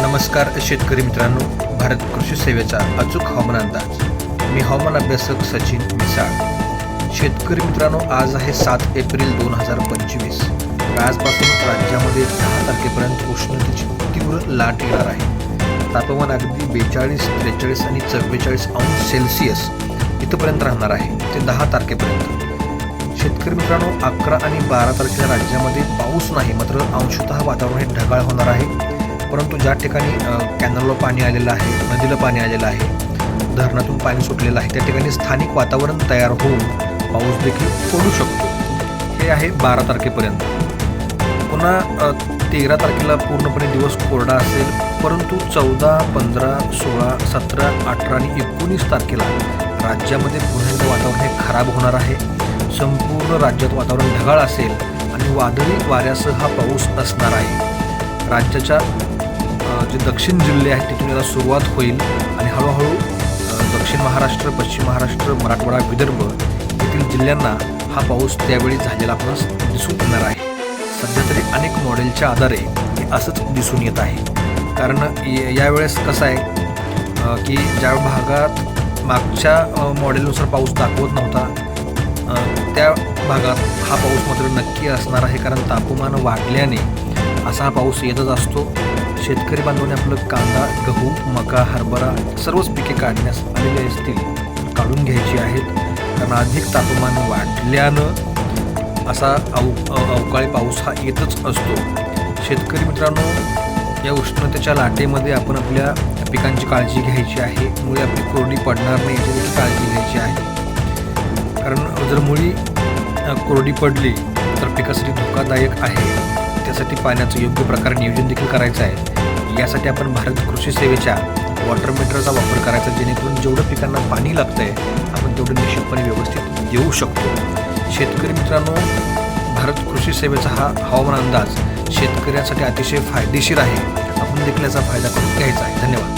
नमस्कार शेतकरी मित्रांनो भारत कृषी सेवेचा अचूक हवामान अंदाज. मी हवामान अभ्यासक सचिन मिसाळ. शेतकरी मित्रांनो आज आहे सात एप्रिल दोन हजार पंचवीस. आजपासून राज्यामध्ये दहा तारखेपर्यंत उष्णतेची तीव्र लाट येणार आहे. तापमान अगदी बेचाळीस त्रेचाळीस आणि चव्वेचाळीस अंश सेल्सिअस इथंपर्यंत राहणार आहे ते दहा तारखेपर्यंत. शेतकरी मित्रांनो अकरा आणि बारा तारखेला राज्यामध्ये पाऊस नाही मात्र अंशतः वातावरण हे ढगाळ होणार आहे. परंतु ज्या ठिकाणी कॅनलला पाणी आलेलं आहे नदीला पाणी आलेलं आहे धरणातून पाणी सुटलेलं आहे त्या ठिकाणी स्थानिक वातावरण तयार होऊन पाऊस देखील पडू शकतो. हे आहे बारा तारखेपर्यंत. पुन्हा तेरा तारखेला पूर्णपणे दिवस कोरडा असेल परंतु चौदा पंधरा सोळा सतरा अठरा आणि एकोणीस तारखेला राज्यामध्ये पुन्हा एकदा वातावरण हे खराब होणार आहे. संपूर्ण राज्यात वातावरण ढगाळ असेल आणि वादळी वाऱ्यासह हा पाऊस असणार आहे. राज्याच्या जे दक्षिण जिल्हे आहेत तिथून याला सुरुवात होईल आणि हळूहळू दक्षिण महाराष्ट्र पश्चिम महाराष्ट्र मराठवाडा विदर्भ येथील जिल्ह्यांना हा पाऊस त्यावेळी झालेला आपणास दिसून येणार आहे. सध्या तरी अनेक मॉडेलच्या आधारे हे असंच दिसून येत आहे. कारण यावेळेस कसं आहे की ज्या भागात मागच्या मॉडेलनुसार पाऊस दाखवत नव्हता त्या भागात हा पाऊस मात्र नक्की असणार आहे. कारण तापमान वाढल्याने असा हा पाऊस येतच असतो. शेतकरी बांधवांनी आपलं कांदा गहू मका हरभरा सर्वच पिके काढण्यास आलेले असतील काढून घ्यायची आहेत. कारण अधिक तापमान वाढल्यानं असा अव अवकाळी पाऊस हा येतच असतो. शेतकरी मित्रांनो या उष्णतेच्या लाटेमध्ये आपण आपल्या पिकांची काळजी घ्यायची आहे. मुळे आपली कोरडी पडणार नाही याची देखील काळजी घ्यायची आहे. कारण जर मुळी कोरडी पडली तर पिकासाठी धोकादायक आहे. त्यासाठी पाण्याचं योग्य प्रकारे नियोजन देखील करायचं आहे. यासाठी आपण भारत कृषी सेवेच्या वॉटर मीटरचा वापर करायचा जेणेकरून जेवढं पिकांना पाणी लागतं आहे आपण तेवढं निश्चितपणे व्यवस्थित देऊ शकतो. शेतकरी मित्रांनो भारत कृषी सेवेचा हा हवामान अंदाज शेतकऱ्यांसाठी अतिशय फायदेशीर आहे. आपण देखील याचा फायदा करून घ्यायचा आहे. धन्यवाद.